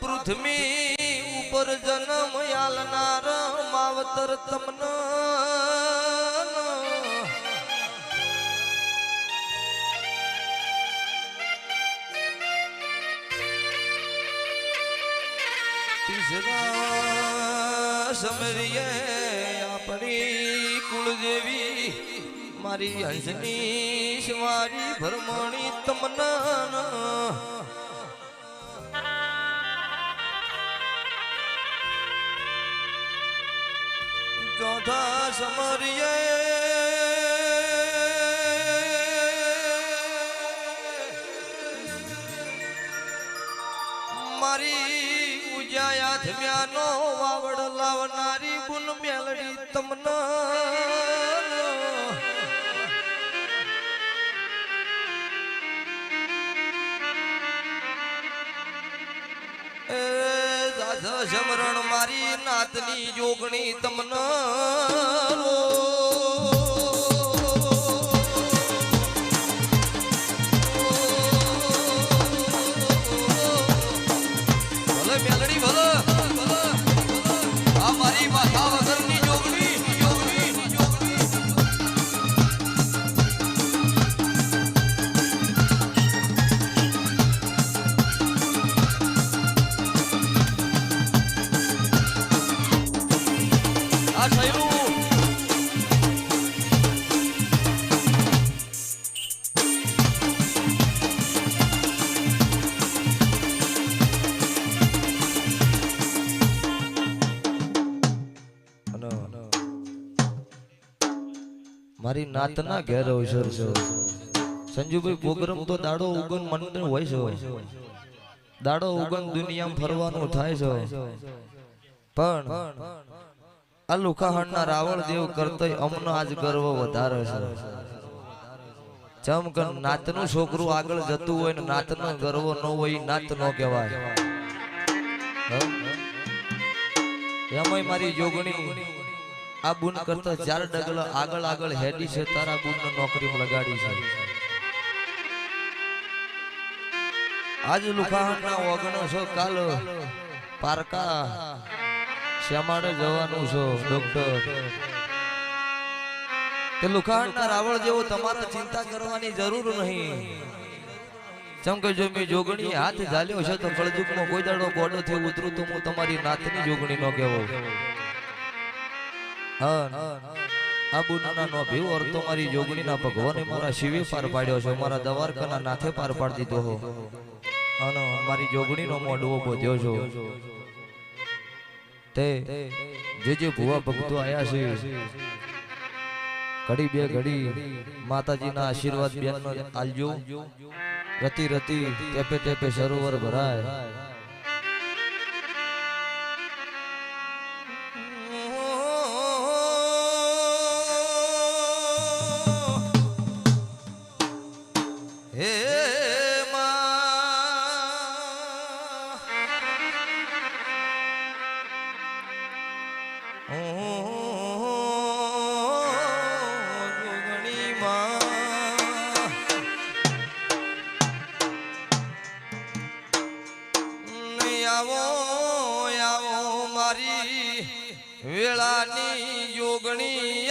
પૃથ્વી ઉપર જન્મ આલનાર માવતર તમન. સમરીએ આપણી કુળદેવી મારી હંસની સવારી ભરમણી તમને. સમરીએ મારી ઉજાયા થમ્યાનો વાવડ લાવનારી બુન મેલડી તમને. એ દાદા સમરણ મારી નાતની જોગણી તમને મારી નાતના ઘેર અવસર છે. સંજુભાઈ પ્રોગ્રામ તો દાડો ઉગન મંડળ હોય છે. દાડો ઉગન દુનિયામાં ફરવાનું થાય છે. પણ આ લુખાહણના રાવણ દેવ કરતોય અમનો આજ ગર્વ વધારે છે. ચમ કે નાતનું છોકરું આગળ જતું હોય ને નાતનો ગર્વ ન હોય નાત નો કહેવાય? એમાંય મારી જોગણી આ બુન કરતા ચાર ડગલો આગળ આગળ હેડી છે, તારા બુન નોકરીમાં લગાડી છે. આજ લુખાહણના ઓગણો છો, કાલ પારકા શ્યામાડે જવાનું છો, ડોક્ટર. કે લુખાણના રાવળ જેવો તમારે ચિંતા કરવાની જરૂર નહીં. ચમકે જો મેં જોગણી હાથ ઝાલ્યો છે, તો કળજુગમાં કોઈ દાડો ગોડો થયો ઉતરું તો હું તમારી નાતની જોગણી નો કહેવો. આ છે. ઘડી બે ઘડી માતાજીના આશીર્વાદ બેનનો આલજો. રતી રતી, તેપે તેપે સરોવર ભરાય. આવો આવો મારી વેળાની યોગણી